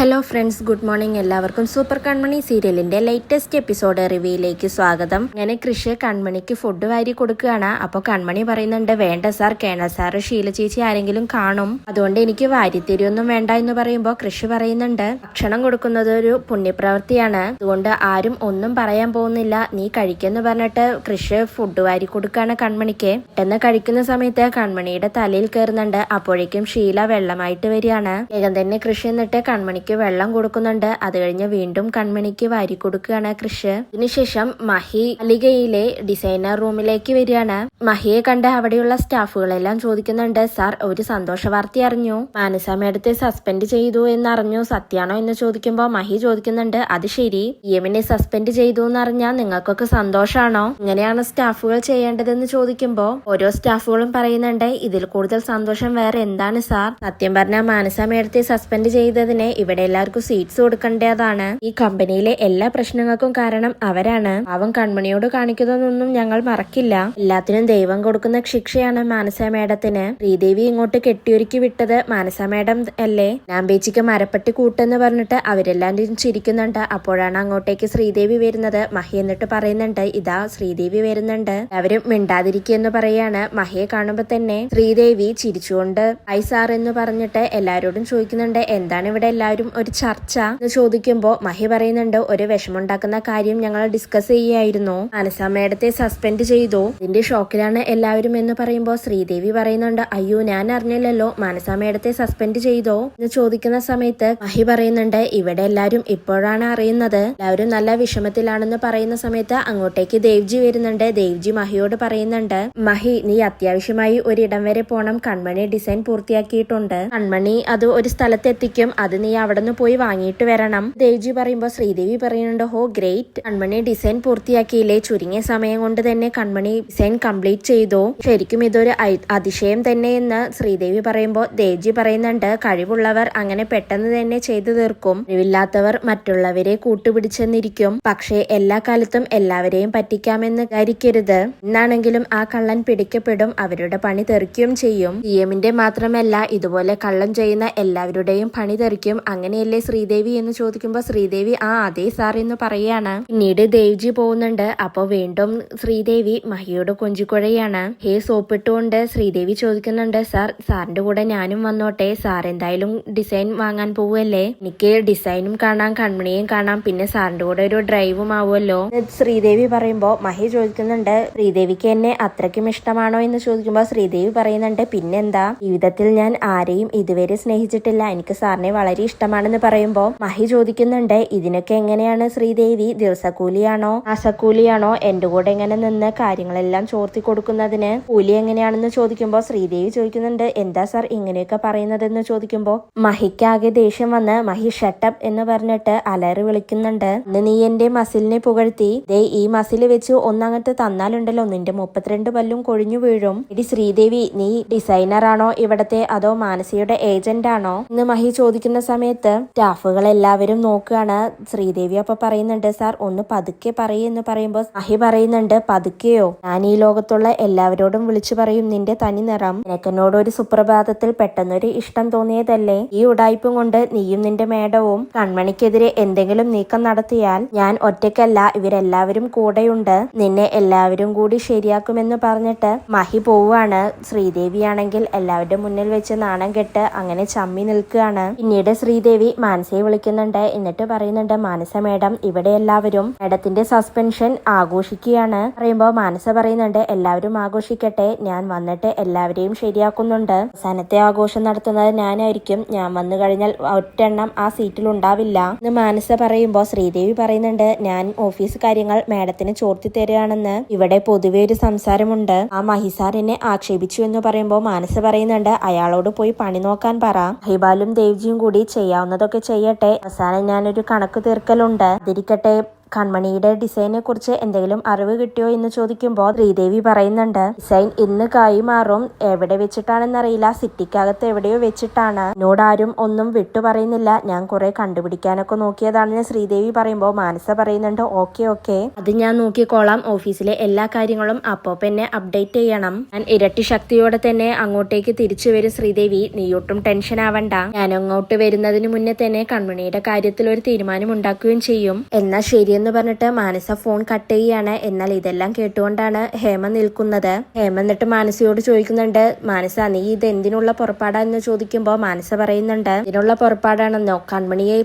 Hello friends good morning എല്ലാവർക്കും super Kanmani സീരിയലിന്റെ latest episode റിവ്യൂയിലേക്ക് സ്വാഗതം. അങ്ങനെ കൃഷി കൺമണിക്ക് ഫുഡ് വാരി കൊടുക്കുകയാണ്. അപ്പോൾ കൺമണി പറയുന്നുണ്ട് വേണ്ട സാർ കേണ സാർ ഷീല ചേച്ചി ആരെങ്കിലും കാണും. അതുകൊണ്ട് എനിക്ക് വാരിത്തിരിയൊന്നും വേണ്ട എന്ന് പറയുമ്പോൾ കൃഷി പറയുന്നുണ്ട്. ഭക്ഷണം കൊടുക്കുന്നത് ഒരു പുണ്യപ്രവൃത്തിയാണ്. അതുകൊണ്ട് ആരും ഒന്നും പറയാൻ പോകുന്നില്ല. നീ കഴിക്കെന്ന് പറഞ്ഞിട്ട് കൃഷി ഫുഡ് വാരി കൊടുക്കുകയാണ് കൺമണിക്ക്. പെട്ടെന്ന് കഴിക്കുന്ന സമയത്ത് കൺമണിയുടെ തലയിൽ കയറുന്നുണ്ട് അപ്പോഴേക്കും ഷീല വെള്ളമായിട്ട് വരികയാണ്. വേഗം തന്നെ കൃഷി എന്നിട്ട് കൺമണിക്ക് വെള്ളം കൊടുക്കുന്നുണ്ട്. അത് കഴിഞ്ഞ് വീണ്ടും കൺമണിക്ക് വാരി കൊടുക്കുകയാണ് കൃഷ്. ഇതിനുശേഷം മഹി അലികയിലെ ഡിസൈനർ റൂമിലേക്ക് വരികയാണ്. മഹിയെ കണ്ട് അവിടെയുള്ള സ്റ്റാഫുകളെല്ലാം ചോദിക്കുന്നുണ്ട് സാർ ഒരു സന്തോഷ വാർത്ത അറിഞ്ഞു. മാനസ മേഡത്തെ സസ്പെൻഡ് ചെയ്തു എന്നറിഞ്ഞു. സത്യാണോ എന്ന് ചോദിക്കുമ്പോൾ മഹി ചോദിക്കുന്നുണ്ട് അത് ശരി. ഇ എമ്മിനെ സസ്പെൻഡ് ചെയ്തു എന്നറിഞ്ഞാൽ നിങ്ങൾക്കൊക്കെ സന്തോഷാണോ? ഇങ്ങനെയാണ് സ്റ്റാഫുകൾ ചെയ്യേണ്ടതെന്ന് ചോദിക്കുമ്പോൾ ഓരോ സ്റ്റാഫുകളും പറയുന്നുണ്ട് ഇതിൽ കൂടുതൽ സന്തോഷം വേറെ എന്താണ് സാർ? സത്യം പറഞ്ഞ മാനസ മേഡത്തെ സസ്പെൻഡ് ചെയ്തതിന് ഇവിടെ എല്ലാവർക്കും സീറ്റ്സ് കൊടുക്കേണ്ടതാണ്. ഈ കമ്പനിയിലെ എല്ലാ പ്രശ്നങ്ങൾക്കും കാരണം അവരാണ്. അവൻ കൺമണിയോട് കാണിക്കുന്നതൊന്നും ഞങ്ങൾ മറക്കില്ല. എല്ലാത്തിനും ദൈവം കൊടുക്കുന്ന ശിക്ഷയാണ് മാനസ മേഡത്തിന്. ശ്രീദേവി ഇങ്ങോട്ട് കെട്ടിയൊരുക്കി വിട്ടത് മാനസ മേഡം അല്ലേ? നാമ്പേച്ചിക്ക് മരപ്പെട്ടി കൂട്ടെന്ന് പറഞ്ഞിട്ട് അവരെല്ലാവരും ചിരിക്കുന്നുണ്ട്. അപ്പോഴാണ് അങ്ങോട്ടേക്ക് ശ്രീദേവി വരുന്നത്. മഹി എന്നിട്ട് പറയുന്നുണ്ട് ഇതാ ശ്രീദേവി വരുന്നുണ്ട്. അവരും മിണ്ടാതിരിക്കുമെന്ന് പറയാണ് മഹിയെ കാണുമ്പോ തന്നെ. ശ്രീദേവി ചിരിച്ചുകൊണ്ട് ഐ സാർ എന്ന് പറഞ്ഞിട്ട് എല്ലാരോടും ചോദിക്കുന്നുണ്ട് എന്താണ് ഇവിടെ എല്ലാവരും ഒരു ചർച്ച എന്ന് ചോദിക്കുമ്പോൾ മഹി പറയുന്നുണ്ട് ഒരു വിഷമുണ്ടാക്കുന്ന കാര്യം ഞങ്ങൾ ഡിസ്കസ് ചെയ്യായിരുന്നു മാനസ മേഡത്തെ സസ്പെൻഡ് ചെയ്തു. ഇതിന്റെ ഷോക്കിലാണ് എല്ലാവരും എന്ന് പറയുമ്പോൾ ശ്രീദേവി പറയുന്നുണ്ട് അയ്യോ ഞാൻ അറിഞ്ഞില്ലല്ലോ മാനസ മേഡത്തെ സസ്പെൻഡ് ചെയ്തോ? എന്ന് ചോദിക്കുന്ന സമയത്ത് മഹി പറയുന്നുണ്ട് ഇവിടെ എല്ലാരും ഇപ്പോഴാണ് അറിയുന്നത്. എല്ലാവരും നല്ല വിഷമത്തിലാണെന്ന് പറയുന്ന സമയത്ത് അങ്ങോട്ടേക്ക് ദേവ്ജി വരുന്നുണ്ട്. ദേവ്ജി മഹിയോട് പറയുന്നുണ്ട് മഹി നീ അത്യാവശ്യമായി ഒരിടം വരെ പോണം. കൺമണി ഡിസൈൻ പൂർത്തിയാക്കിയിട്ടുണ്ട്. കൺമണി അത് ഒരു സ്ഥലത്തെത്തിക്കും. അത് നീ അവിടെ നിന്ന് പോയി വാങ്ങിയിട്ട് വരണം. ദേവ്ജി പറയുമ്പോൾ ശ്രീദേവി പറയുന്നുണ്ട് ഹോ ഗ്രേറ്റ് കൺമണി ഡിസൈൻ പൂർത്തിയാക്കിയില്ലേ? ചുരുങ്ങിയ സമയം കൊണ്ട് തന്നെ കൺമണി ഡിസൈൻ കംപ്ലീറ്റ് ചെയ്തു. ശരിക്കും ഇതൊരു അതിശയം തന്നെ എന്ന് ശ്രീദേവി പറയുമ്പോൾ ദേവ്ജി പറയുന്നുണ്ട് കഴിവുള്ളവർ അങ്ങനെ പെട്ടെന്ന് തന്നെ ചെയ്തു തീർക്കും. കഴിവില്ലാത്തവർ മറ്റുള്ളവരെ കൂട്ടുപിടിച്ചെന്നിരിക്കും. പക്ഷേ എല്ലാ കാലത്തും എല്ലാവരെയും പറ്റിക്കാമെന്ന് ധരിക്കരുത് എന്നാണെങ്കിലും ആ കള്ളൻ പിടിക്കപ്പെടും അവരുടെ പണി തെറിക്കുകയും ചെയ്യും. സി എമ്മിന്റെ മാത്രമല്ല ഇതുപോലെ കള്ളം ചെയ്യുന്ന എല്ലാവരുടെയും പണി തെറിക്കും. അങ്ങനെയല്ലേ ശ്രീദേവി എന്ന് ചോദിക്കുമ്പോൾ ശ്രീദേവി ആ അതെ സാർ എന്ന് പറയാണ്. പിന്നീട് ദേവ്ജി പോകുന്നുണ്ട്. അപ്പോൾ വീണ്ടും ശ്രീദേവി മഹിയോട് കൊഞ്ചിക്കുഴയാണ്. ഹേ സോപ്പിട്ടുകൊണ്ട് ശ്രീദേവി ചോദിക്കുന്നുണ്ട് സാർ സാറിന്റെ കൂടെ ഞാനും വന്നോട്ടെ. സാർ എന്തായാലും ഡിസൈൻ വാങ്ങാൻ പോവുമല്ലേ എനിക്ക് ഡിസൈനും കാണാം കൺമണിയും കാണാം. പിന്നെ സാറിന്റെ കൂടെ ഒരു ഡ്രൈവും ആവുമല്ലോ? ശ്രീദേവി പറയുമ്പോൾ മഹി ചോദിക്കുന്നുണ്ട് ശ്രീദേവിക്ക് എന്നെ അത്രയ്ക്കും ഇഷ്ടമാണോ? എന്ന് ചോദിക്കുമ്പോൾ ശ്രീദേവി പറയുന്നുണ്ട് പിന്നെന്താ? ജീവിതത്തിൽ ഞാൻ ആരെയും ഇതുവരെ സ്നേഹിച്ചിട്ടില്ല. എനിക്ക് സാറിനെ വളരെ ഇഷ്ടമാണെന്ന് പറയുമ്പോൾ മഹി ചോദിക്കുന്നുണ്ട് ഇതിനൊക്കെ എങ്ങനെയാണ് ശ്രീദേവി? ദിവസക്കൂലിയാണോ? മാസക്കൂലിയാണോ? എന്റെ കൂടെ എങ്ങനെ നിന്ന് കാര്യങ്ങളെല്ലാം ചോർത്തി കൊടുക്കുന്നതിന്? കൂലി എങ്ങനെയാണെന്ന് ചോദിക്കുമ്പോൾ ശ്രീദേവി ചോദിക്കുന്നുണ്ട് എന്താ സാർ ഇങ്ങനെയൊക്കെ പറയുന്നതെന്ന് ചോദിക്കുമ്പോൾ മഹിക്കാകെ ദേഷ്യം വന്ന് മഹി ഷട്ടപ്പ് എന്ന് പറഞ്ഞിട്ട് അലറി വിളിക്കുന്നുണ്ട്. നീ എന്റെ മസിലിനെ പുകഴ്ത്തി. ദേ ഈ മസിൽ വെച്ച് ഒന്നങ്ങട്ട് തന്നാലുണ്ടല്ലോ നിന്റെ മുപ്പത്തിരണ്ട് പല്ലും കൊഴിഞ്ഞു വീഴും. ഇടി ശ്രീദേവി നീ ഡിസൈനറാണോ ഇവിടത്തെ? അതോ മാനസിയുടെ ഏജന്റ് ആണോ? എന്ന് മഹി ചോദിക്കുന്ന സമയത്ത് സ്റ്റാഫുകൾ എല്ലാവരും നോക്കുകയാണ്. ശ്രീദേവി അപ്പൊ പറയുന്നുണ്ട് സാർ ഒന്ന് പതുക്കെ പറയെന്ന് പറയുമ്പോൾ സാഹി പറയുന്നുണ്ട് പതുക്കെയോ? ഞാൻ ഈ ലോകത്തുള്ള എല്ലാവരോടും വിളിച്ചു പറയും നിന്റെ തനി നിറം നിനക്കെന്നോട് ഒരു സുപ്രഭാതത്തിൽ പെട്ടെന്നൊരു ഇഷ്ടം തോന്നിയതല്ലേ? ഈ ഉടായ്പും കൊണ്ട് നീയും നിന്റെ മേഡവും കൺമണിക്കെതിരെ എന്തെങ്കിലും നീക്കം നടത്തിയാൽ ഞാൻ ഒറ്റയ്ക്കല്ല ഇവരെല്ലാവരും കൂടെയുണ്ട്. നിന്നെ എല്ലാവരും കൂടി ശരിയാക്കുമെന്ന് പറഞ്ഞിട്ട് മഹി പോവുകയാണ്. ശ്രീദേവിയാണെങ്കിൽ എല്ലാവരുടെ മുന്നിൽ വെച്ച് നാണം കെട്ട് അങ്ങനെ ചമ്മി നിൽക്കുകയാണ്. പിന്നീട് ശ്രീദേവി മാനസയെ വിളിക്കുന്നുണ്ട്. എന്നിട്ട് പറയുന്നുണ്ട് മാനസ മേഡം ഇവിടെ എല്ലാവരും മേഡത്തിന്റെ സസ്പെൻഷൻ ആഘോഷിക്കുകയാണ്. പറയുമ്പോൾ മാനസ പറയുന്നുണ്ട് എല്ലാവരും ആഘോഷിക്കട്ടെ. ഞാൻ വന്നിട്ട് എല്ലാവരെയും ശരിയാക്കുന്നുണ്ട്. സനത്തെ ആഘോഷം നടത്തുന്നത് ഞാനായിരിക്കും. ഞാൻ വന്നു കഴിഞ്ഞാൽ ഒറ്റെണ്ണം ആ സീറ്റിൽ ഉണ്ടാവില്ല. എന്ന് മാനസ പറയുമ്പോൾ ശ്രീദേവി പറയുന്നുണ്ട് ഞാൻ ഓഫീസ് കാര്യങ്ങൾ മേഡത്തിന് ചോർത്തി തരികയാണെന്ന് ഇവിടെ പൊതുവെ ഒരു സംസാരമുണ്ട്. ആ മഹിസാർ എന്നെ ആക്ഷേപിച്ചു എന്ന് പറയുമ്പോൾ മാനസ പറയുന്നുണ്ട് അയാളോട് പോയി പണി നോക്കാൻ പറ. ഹൈബാലും ദേവ്ജിയും കൂടി ചെയ്യാവുന്നതൊക്കെ ചെയ്യട്ടെ. അവസാനം ഞാനൊരു കണക്ക് തീർക്കലുണ്ട്. അതിരിക്കട്ടെ. കൺമണിയുടെ ഡിസൈനെ കുറിച്ച് എന്തെങ്കിലും അറിവ് കിട്ടിയോ എന്ന് ചോദിക്കുമ്പോൾ ശ്രീദേവി പറയുന്നുണ്ട്. ഡിസൈൻ ഇന്ന് കൈമാറും എവിടെ വെച്ചിട്ടാണെന്നറിയില്ല. സിറ്റിക്കകത്ത് എവിടെയോ വെച്ചിട്ടാണ്. എന്നോട് ആരും ഒന്നും വിട്ടു പറയുന്നില്ല. ഞാൻ കുറെ കണ്ടുപിടിക്കാനൊക്കെ നോക്കിയതാണെന്ന് ശ്രീദേവി പറയുമ്പോൾ മാനസ പറയുന്നുണ്ട്. ഓക്കെ ഓക്കെ അത് ഞാൻ നോക്കിക്കോളാം. ഓഫീസിലെ എല്ലാ കാര്യങ്ങളും അപ്പോ പിന്നെ അപ്ഡേറ്റ് ചെയ്യണം. ഞാൻ ഇരട്ടി ശക്തിയോടെ തന്നെ അങ്ങോട്ടേക്ക് തിരിച്ചു വരും ശ്രീദേവി. നീയൊട്ടും ടെൻഷൻ ആവണ്ട. ഞാൻ അങ്ങോട്ട് വരുന്നതിന് മുന്നേ തന്നെ കൺമണിയുടെ കാര്യത്തിൽ ഒരു തീരുമാനം ഉണ്ടാക്കുകയും ചെയ്യും. എന്നാ ശരിയെന്ന് പറഞ്ഞിട്ട് മാനസ ഫോൺ കട്ട് ചെയ്യുകയാണ്. എന്നാൽ ഇതെല്ലാം കേട്ടുകൊണ്ടാണ് ഹേമ നിൽക്കുന്നത്. ഹേമ എന്നിട്ട് മാനസയോട് ചോദിക്കുന്നുണ്ട് മാനസ നീ ഇത് എന്തിനുള്ള പുറപ്പാടാന്ന് ചോദിക്കുമ്പോൾ മാനസ പറയുന്നുണ്ട് ഇതിനുള്ള പുറപ്പാടാണെന്നോ? കൺമണിയെ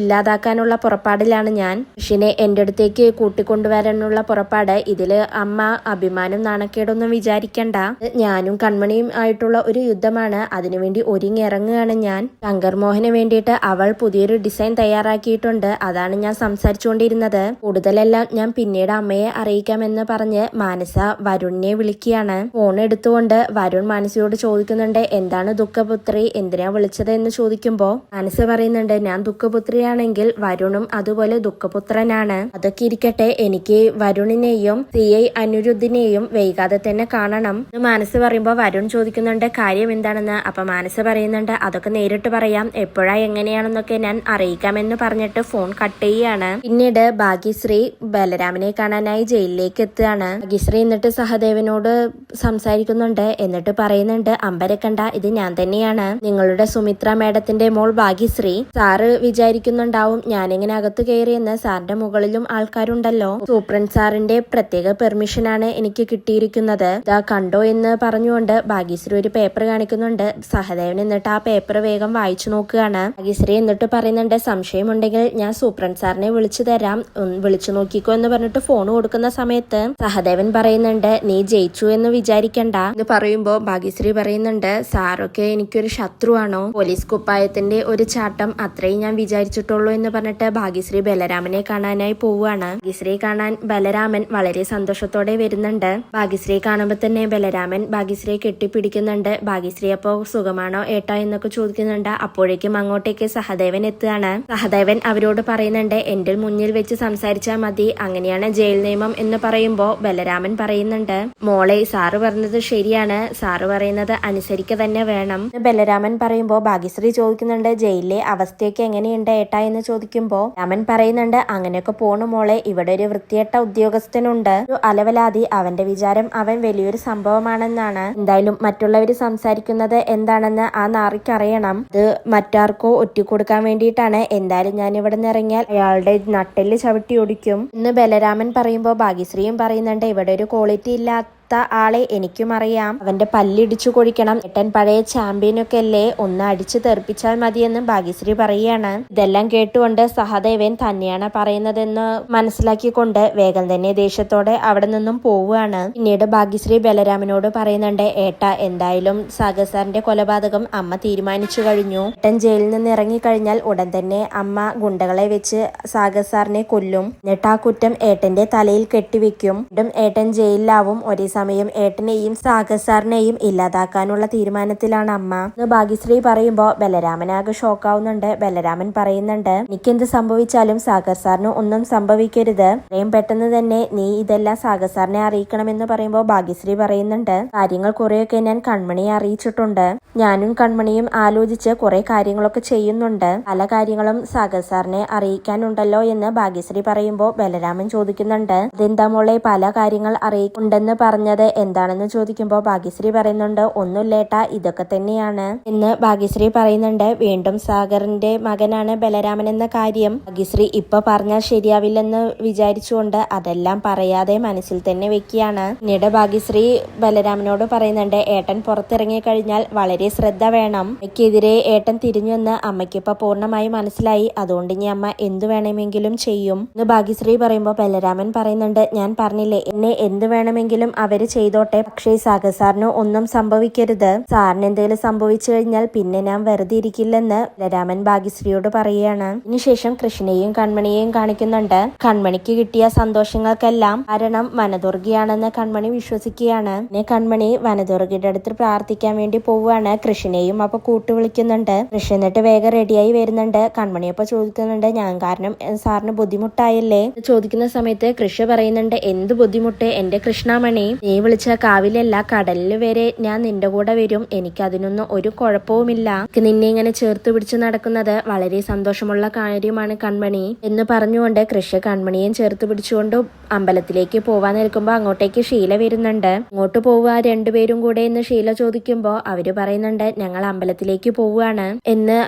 ഇല്ലാതാക്കാനുള്ള പുറപ്പാടിലാണ് ഞാൻ. ഋഷിനെ എന്റെ അടുത്തേക്ക് കൂട്ടിക്കൊണ്ടുവരാനുള്ള പുറപ്പാട്. ഇതിൽ അമ്മ അഭിമാനം നാണക്കേടൊന്നും വിചാരിക്കണ്ട. ഞാനും കൺമണിയും ആയിട്ടുള്ള ഒരു യുദ്ധമാണ്. അതിനുവേണ്ടി ഒരുങ്ങിറങ്ങുകയാണ് ഞാൻ. ശങ്കർ മോഹന് വേണ്ടിയിട്ട് അവൾ പുതിയൊരു ഡിസൈൻ തയ്യാറാക്കിയിട്ടുണ്ട്. അതാണ് ഞാൻ സംസാരിച്ചുകൊണ്ടിരുന്നത്. കൂടുതലെല്ലാം ഞാൻ പിന്നീട് അമ്മയെ അറിയിക്കാമെന്ന് പറഞ്ഞ് മാനസ വരുണിനെ വിളിക്കുകയാണ്. ഫോൺ എടുത്തുകൊണ്ട് വരുൺ മാനസയോട് ചോദിക്കുന്നുണ്ട് എന്താണ് ദുഃഖപുത്രി? എന്തിനാ വിളിച്ചത്? എന്ന് ചോദിക്കുമ്പോൾ മാനസ പറയുന്നുണ്ട് ഞാൻ ദുഃഖപുത്രിയാണെങ്കിൽ വരുണും അതുപോലെ ദുഃഖപുത്രനാണ്. അതൊക്കെ ഇരിക്കട്ടെ എനിക്ക് വരുണിനെയും സി ഐ അനിരുദ്ധിനെയും വൈകാതെ തന്നെ കാണണം. എന്ന് മാനസ് പറയുമ്പോൾ വരുൺ ചോദിക്കുന്നുണ്ട് കാര്യം എന്താണെന്ന്? അപ്പൊ മാനസ് പറയുന്നുണ്ട് അതൊക്കെ നേരിട്ട് പറയാം എപ്പോഴാ എങ്ങനെയാണെന്നൊക്കെ ഞാൻ അറിയിക്കാമെന്ന് പറഞ്ഞിട്ട് ഫോൺ കട്ട് ചെയ്യാണ്. പിന്നീട് ഭാഗ്യശ്രീ ബലരാമനെ കാണാനായി ജയിലിലേക്ക് എത്തുകയാണ് ഭാഗ്യശ്രീ എന്നിട്ട് സഹദേവനോട് സംസാരിക്കുന്നുണ്ട്. എന്നിട്ട് പറയുന്നുണ്ട് അമ്പരക്കണ്ട ഇത് ഞാൻ തന്നെയാണ്. നിങ്ങളുടെ സുമിത്ര മേഡത്തിന്റെ മോൾ ഭാഗ്യശ്രീ. സാറ് വിചാരിക്കുന്നുണ്ടാവും ഞാനിങ്ങനെ അകത്ത് കയറിയെന്ന് സാറിന്റെ മുകളിലും ആൾക്കാരുണ്ടല്ലോ. സൂപ്രണ്ട് സാറിന്റെ പ്രത്യേക പെർമിഷനാണ് എനിക്ക് കിട്ടിയിരിക്കുന്നത്. ഇതാ കണ്ടോ എന്ന് പറഞ്ഞുകൊണ്ട് ഭാഗ്യശ്രീ ഒരു പേപ്പർ കാണിക്കുന്നുണ്ട്. സഹദേവൻ എന്നിട്ട് ആ പേപ്പർ വേഗം വായിച്ചു നോക്കുകയാണ്. ഭാഗ്യശ്രീ എന്നിട്ട് പറയുന്നുണ്ട് സംശയമുണ്ടെങ്കിൽ ഞാൻ സൂപ്രണ്ട് സാറിനെ വിളിച്ചു തരാം. വിളിച്ചു നോക്കിക്കോ എന്ന് പറഞ്ഞിട്ട് ഫോൺ കൊടുക്കുന്ന സമയത്ത് സഹദേവൻ പറയുന്നുണ്ട് നീ ജയിച്ചു എന്ന് വിചാരിക്കണ്ട. എന്ന് പറയുമ്പോ ഭാഗ്യശ്രീ പറയുന്നുണ്ട് സാറൊക്കെ എനിക്കൊരു ശത്രുവാണോ? പോലീസ് കുപ്പായത്തിന്റെ ഒരു ചാട്ടം അത്രയും ഞാൻ വിചാരിച്ചിട്ടുള്ളൂ എന്ന് പറഞ്ഞിട്ട് ഭാഗ്യശ്രീ ബലരാമനെ കാണാനായി പോവുകയാണ്. ഭാഗ്യശ്രീ കാണാൻ ബലരാമൻ വളരെ സന്തോഷത്തോടെ വരുന്നുണ്ട്. ഭാഗ്യശ്രീ കാണുമ്പോൾ തന്നെ ബലരാമൻ ഭാഗ്യശ്രീയെ കെട്ടിപ്പിടിക്കുന്നുണ്ട്. ഭാഗ്യശ്രീ അപ്പോ സുഖമാണോ ഏട്ടാ? എന്നൊക്കെ ചോദിക്കുന്നുണ്ട്. അപ്പോഴേക്കും അങ്ങോട്ടേക്ക് സഹദേവൻ എത്തുകയാണ്. സഹദേവൻ അവരോട് പറയുന്നുണ്ട് എന്റെ മുന്നിൽ വെച്ച് സംസാരിച്ചാൽ മതി. അങ്ങനെയാണ് ജയിൽ നിയമം എന്ന് പറയുമ്പോൾ ബലരാമൻ പറയുന്നുണ്ട്. മോളെ സാറ് പറഞ്ഞത് ശരിയാണ്. സാറ് പറയുന്നത് അനുസരിക്കുക തന്നെ വേണം. ബലരാമൻ പറയുമ്പോ ഭാഗ്യശ്രീ ചോദിക്കുന്നുണ്ട് ജയിലിലെ അവസ്ഥയൊക്കെ എങ്ങനെയുണ്ട് ഏട്ടാ? എന്ന് ചോദിക്കുമ്പോൾ രാമൻ പറയുന്നുണ്ട് അങ്ങനെയൊക്കെ പോണു മോളെ. ഇവിടെ ഒരു വൃത്തിയേട്ട ഉദ്യോഗസ്ഥനുണ്ട്. ഒരു അലവലാതി. അവന്റെ വിചാരം അവൻ വലിയൊരു സംഭവമാണെന്നാണ്. എന്തായാലും മറ്റുള്ളവർ സംസാരിക്കുന്നത് എന്താണെന്ന് ആ നാറിക്കറിയണം ഇത് മറ്റാർക്കോ കൊടുക്കാൻ വേണ്ടിയിട്ടാണ്. എന്തായാലും ഞാൻ ഇവിടെ നിന്ന് ഇറങ്ങിയാൽ അയാളുടെ നട്ടെല്ല് ചവിട്ടി ഒടിക്കും എന്ന് ബലരാമൻ പറയുമ്പോൾ ഭാഗ്യശ്രീയും പറയുന്നുണ്ട് ഇവിടെ ഒരു ക്വാളിറ്റി ഇല്ലാത്ത ആളെ എനിക്കും അറിയാം. അവന്റെ പല്ലിടിച്ചു കൊഴിക്കണം. ഏട്ടൻ പഴയ ചാമ്പ്യനൊക്കെ അല്ലേ ഒന്ന് അടിച്ചു തെറിപ്പിച്ചാൽ മതിയെന്ന് ഭാഗ്യശ്രീ പറയുകയാണ്. ഇതെല്ലാം കേട്ടുകൊണ്ട് സഹദേവൻ തന്നെയാണ് പറയുന്നതെന്ന് മനസ്സിലാക്കിക്കൊണ്ട് വേഗം തന്നെ ദേഷ്യത്തോടെ അവിടെ നിന്നും പോവുകയാണ്. പിന്നീട് ഭാഗ്യശ്രീ ബലരാമനോട് പറയുന്നുണ്ട് ഏട്ട എന്തായാലും സാഗർ സാറിന്റെ കൊലപാതകം അമ്മ തീരുമാനിച്ചു കഴിഞ്ഞു. ഏട്ടൻ ജയിലിൽ നിന്ന് ഇറങ്ങിക്കഴിഞ്ഞാൽ ഉടൻ തന്നെ അമ്മ ഗുണ്ടകളെ വെച്ച് സാഗർ സാറിനെ കൊല്ലും. എന്നിട്ട് ആ കുറ്റം ഏട്ടന്റെ തലയിൽ കെട്ടിവെക്കും. ഏട്ടൻ ജയിലിലാവും. ഒരേ സമയം ഏട്ടനെയും സാഗർ സാറിനെയും ഇല്ലാതാക്കാനുള്ള തീരുമാനത്തിലാണ് അമ്മ. എന്ന് ഭാഗ്യശ്രീ പറയുമ്പോ ബലരാമനാകെ ഷോക്കാവുന്നുണ്ട്. ബലരാമൻ പറയുന്നുണ്ട് എനിക്കെന്ത് സംഭവിച്ചാലും സാഗർ സാറിന് ഒന്നും സംഭവിക്കരുത്. എത്രയും പെട്ടെന്ന് തന്നെ നീ ഇതെല്ലാം സാഗർ സാറിനെ അറിയിക്കണമെന്ന് പറയുമ്പോൾ ഭാഗ്യശ്രീ പറയുന്നുണ്ട്. കാര്യങ്ങൾ കുറെയൊക്കെ ഞാൻ കൺമണിയെ അറിയിച്ചിട്ടുണ്ട്. ഞാനും കൺമണിയും ആലോചിച്ച് കുറെ കാര്യങ്ങളൊക്കെ ചെയ്യുന്നുണ്ട്. പല കാര്യങ്ങളും സാഗർ സാറിനെ അറിയിക്കാനുണ്ടല്ലോ എന്ന് ഭാഗ്യശ്രീ പറയുമ്പോൾ ബലരാമൻ ചോദിക്കുന്നുണ്ട്. അതെന്താ മോളെ പല കാര്യങ്ങൾ അറിയിക്കുണ്ടെന്ന് പറഞ്ഞത് എന്താണെന്ന് ചോദിക്കുമ്പോൾ ഭാഗ്യശ്രീ പറയുന്നുണ്ട് ഒന്നുമില്ലേട്ടാ ഇതൊക്കെ തന്നെയാണ്. എന്ന് ഭാഗ്യശ്രീ പറയുന്നുണ്ട് വീണ്ടും സാഗറിന്റെ മകനാണ് ബലരാമൻ എന്ന കാര്യം. ഭാഗ്യശ്രീ ഇപ്പൊ പറഞ്ഞാൽ ശരിയാവില്ലെന്ന് വിചാരിച്ചുകൊണ്ട് അതെല്ലാം പറയാതെ മനസ്സിൽ തന്നെ വെക്കുകയാണ്. പിന്നീട് ഭാഗ്യശ്രീ ബലരാമനോട് പറയുന്നുണ്ട് ഏട്ടൻ പുറത്തിറങ്ങി കഴിഞ്ഞാൽ വളരെ ശ്രദ്ധ വേണം. അമ്മയ്ക്കെതിരെ ഏട്ടൻ തിരിഞ്ഞെന്ന് അമ്മയ്ക്കിപ്പോ പൂർണമായി മനസ്സിലായി. അതുകൊണ്ട് ഇനി അമ്മ എന്തു വേണമെങ്കിലും ചെയ്യും. എന്ന് ഭാഗ്യശ്രീ പറയുമ്പോൾ ബലരാമൻ പറയുന്നുണ്ട് ഞാൻ പറഞ്ഞില്ലേ എന്നെ എന്ത് വേണമെങ്കിലും അവർ അവർ ചെയ്തോട്ടെ. പക്ഷേ സാഗർ സാറിന് ഒന്നും സംഭവിക്കരുത്. സാറിന് എന്തെങ്കിലും സംഭവിച്ചു കഴിഞ്ഞാൽ പിന്നെ ഞാൻ വെറുതെ ഇരിക്കില്ലെന്ന് ബലരാമൻ ഭാഗ്യശ്രീയോട് പറയുകയാണ്. ഇതിനുശേഷം കൃഷ്ണനെയും കൺമണിയെയും കാണിക്കുന്നുണ്ട്. കൺമണിക്ക് കിട്ടിയ സന്തോഷങ്ങൾക്കെല്ലാം കാരണം വനദുർഗിയാണെന്ന് കൺമണി വിശ്വസിക്കുകയാണ്. പിന്നെ കൺമണി വനദുർഗയുടെ അടുത്ത് പ്രാർത്ഥിക്കാൻ വേണ്ടി പോവുകയാണ്. കൃഷ്ണനെയും അപ്പൊ കൂട്ടു വിളിക്കുന്നുണ്ട് കൃഷ്ണ എന്നിട്ട് വേഗം റെഡിയായി വരുന്നുണ്ട്. കൺമണി അപ്പൊ ചോദിക്കുന്നുണ്ട് ഞാൻ കാരണം സാറിന് ബുദ്ധിമുട്ടായല്ലേ? ചോദിക്കുന്ന സമയത്ത് കൃഷി പറയുന്നുണ്ട് എന്ത് ബുദ്ധിമുട്ട്? എന്റെ കൃഷ്ണാമണി. നീ വിളിച്ച കാവിലല്ല കടലിൽ വരെ ഞാൻ നിന്റെ കൂടെ വരും. എനിക്ക് അതിനൊന്നും ഒരു കുഴപ്പവുമില്ല. നിന്നെ ഇങ്ങനെ ചേർത്ത് പിടിച്ച് നടക്കുന്നത് വളരെ സന്തോഷമുള്ള കാര്യമാണ് കൺമണി എന്ന് പറഞ്ഞുകൊണ്ട് കൃഷി കൺമണിയും ചേർത്ത് പിടിച്ചുകൊണ്ട് അമ്പലത്തിലേക്ക് പോവാൻ നിൽക്കുമ്പോൾ അങ്ങോട്ടേക്ക് ഷീല വരുന്നുണ്ട്. അങ്ങോട്ട് പോവുക രണ്ടുപേരും കൂടെ എന്ന് ഷീല ചോദിക്കുമ്പോൾ അവർ പറയുന്നുണ്ട് ഞങ്ങൾ അമ്പലത്തിലേക്ക് പോവുകയാണ് എന്ന്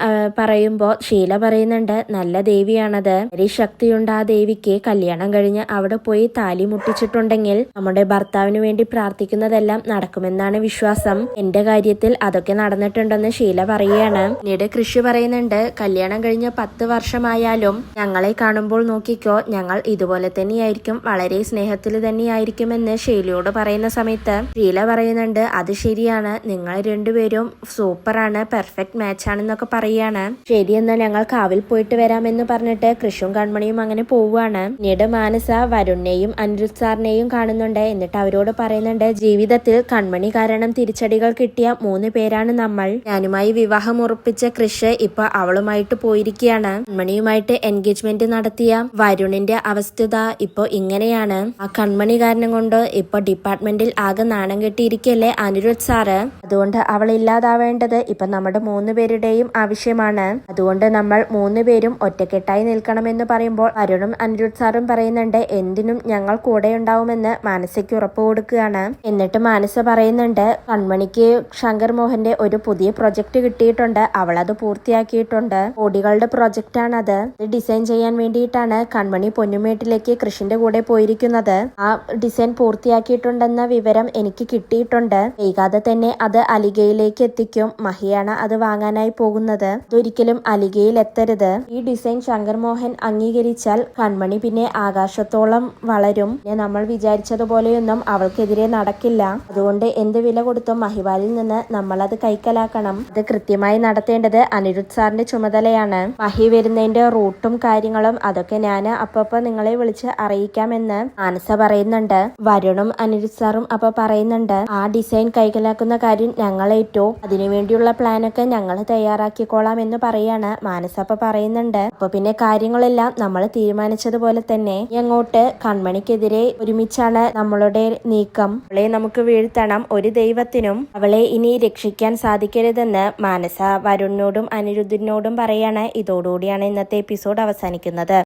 പറയുമ്പോൾ പറയുമ്പോ ഷീല പറയുന്നുണ്ട് നല്ല ദേവിയാണത്. വളരെ ശക്തിയുണ്ട് ആ ദേവിക്ക്. കല്യാണം കഴിഞ്ഞ് അവിടെ പോയി താലി മുട്ടിച്ചിട്ടുണ്ടെങ്കിൽ നമ്മുടെ ഭർത്താവിന് വേണ്ടി പ്രാർത്ഥിക്കുന്നതെല്ലാം നടക്കുമെന്നാണ് വിശ്വാസം. എന്റെ കാര്യത്തിൽ അതൊക്കെ നടന്നിട്ടുണ്ടെന്ന് ഷീല പറയുകയാണ്. പിന്നീട് കൃഷി പറയുന്നുണ്ട് കല്യാണം കഴിഞ്ഞ പത്ത് വർഷമായാലും ഞങ്ങളെ കാണുമ്പോൾ നോക്കിക്കോ ഞങ്ങൾ ഇതുപോലെ തന്നെയായിരിക്കും വളരെ സ്നേഹത്തിൽ തന്നെയായിരിക്കുമെന്ന് ഷീലയോട് പറയുന്ന സമയത്ത് ഷീല പറയുന്നുണ്ട് അത് ശരിയാണ് നിങ്ങൾ രണ്ടുപേരും സൂപ്പറാണ് പെർഫെക്റ്റ് മാച്ച് ആണെന്നൊക്കെ പറയാണ് എന്നാൽ ഞങ്ങൾ കാവിൽ പോയിട്ട് വരാമെന്ന് പറഞ്ഞിട്ട് കൃഷും കൺമണിയും അങ്ങനെ പോവുകയാണ്. പിന്നീട് മാനസ വരുണിനെയും അനിരുദ്ധ് സാറിനെയും കാണുന്നുണ്ട് എന്നിട്ട് അവരോട് പറയുന്നുണ്ട് ജീവിതത്തിൽ കൺമണി കാരണം തിരിച്ചടികൾ കിട്ടിയ മൂന്ന് പേരാണ് നമ്മൾ. ഞാനുമായി വിവാഹം ഉറപ്പിച്ച കൃഷ് ഇപ്പൊ അവളുമായിട്ട് പോയിരിക്കുകയാണ് കൺമണിയുമായിട്ട് എൻഗേജ്മെന്റ് നടത്തിയ വരുണിന്റെ അവസ്ഥത ഇപ്പൊ ഇങ്ങനെയാണ്. ആ കൺമണി കാരണം കൊണ്ട് ഇപ്പൊ ഡിപ്പാർട്ട്മെന്റിൽ ആകെ നാണം കെട്ടിയിരിക്കല്ലേ അനിരുദ്ധ് സാറ്? അതുകൊണ്ട് അവൾ ഇല്ലാതാവേണ്ടത് ഇപ്പൊ നമ്മുടെ മൂന്ന് പേരുടെയും ആവശ്യമാണ്. അതുകൊണ്ട് നമ്മൾ മൂന്ന് പേരും ഒറ്റക്കെട്ടായി നിൽക്കണമെന്ന് പറയുമ്പോൾ അരുണും അനിരുദ്ധ് സാറും പറയുന്നുണ്ട് എന്തിനും ഞങ്ങൾ കൂടെ ഉണ്ടാവുമെന്ന് മാനസയ്ക്ക് ഉറപ്പ് കൊടുക്കുകയാണ്. എന്നിട്ട് മാനസ പറയുന്നുണ്ട് കൺമണിക്ക് ശങ്കർ മോഹന്റെ ഒരു പുതിയ പ്രൊജക്ട് കിട്ടിയിട്ടുണ്ട്. അവൾ അത് പൂർത്തിയാക്കിയിട്ടുണ്ട്. കോടികളുടെ പ്രൊജക്റ്റ് ആണ് അത് ഡിസൈൻ ചെയ്യാൻ വേണ്ടിയിട്ടാണ് കൺമണി പൊന്നുമേട്ടിലേക്ക് കൃഷിന്റെ കൂടെ പോയിരിക്കുന്നത്. ആ ഡിസൈൻ പൂർത്തിയാക്കിയിട്ടുണ്ടെന്ന വിവരം എനിക്ക് കിട്ടിയിട്ടുണ്ട്. വൈകാതെ തന്നെ അത് അലിഗയിലേക്ക് എത്തിക്കും. മഹിയാണ് അത് വാങ്ങാനായി പോകുന്നത്. ഇതൊരിക്കലും അലിഗയിൽ എത്തരുത്. ഈ ഡിസൈൻ ശങ്കർ മോഹൻ അംഗീകരിച്ചാൽ കൺമണി പിന്നെ ആകാശത്തോളം വളരും. നമ്മൾ വിചാരിച്ചതുപോലെയൊന്നും അവൾക്കെതിരെ നടക്കില്ല. അതുകൊണ്ട് എന്ത് വില കൊടുത്തും മഹിവാലിൽ നിന്ന് നമ്മൾ അത് കൈക്കലാക്കണം. അത് കൃത്യമായി നടത്തേണ്ടത് അനിരുദ്ധ് സാറിന്റെ ചുമതലയാണ്. മഹി വരുന്നതിന്റെ റൂട്ടും കാര്യങ്ങളും അതൊക്കെ ഞാൻ അപ്പപ്പോ നിങ്ങളെ വിളിച്ച് അറിയിക്കാമെന്ന് മാനസ പറയുന്നുണ്ട്. വരുണും അനിരുദ്ധ് സാറും അപ്പൊ പറയുന്നുണ്ട്. ആ ഡിസൈൻ കൈക്കലാക്കുന്ന കാര്യം ഞങ്ങളേറ്റോ. അതിനുവേണ്ടിയുള്ള പ്ലാനൊക്കെ ഞങ്ങൾ തയ്യാറാക്കിക്കോളാം എന്ന് പറയാണ് മാനസ അപ്പൊ പറയുന്നുണ്ട്. അപ്പൊ പിന്നെ കാര്യങ്ങളെല്ലാം നമ്മൾ തീരുമാനിച്ചതുപോലെ തന്നെ അങ്ങോട്ട് കൺമണിക്കെതിരെ ഒരുമിച്ചാണ് നമ്മളുടെ നീക്കം. അവളെ നമുക്ക് വീഴ്ത്തണം. ഒരു ദൈവത്തിനും അവളെ ഇനി രക്ഷിക്കാൻ സാധിക്കരുതെന്ന് മാനസ വരുണിനോടും അനിരുദ്ധിനോടും പറയാണ്. ഇതോടുകൂടിയാണ് ഇന്നത്തെ എപ്പിസോഡ് അവസാനിക്കുന്നത്.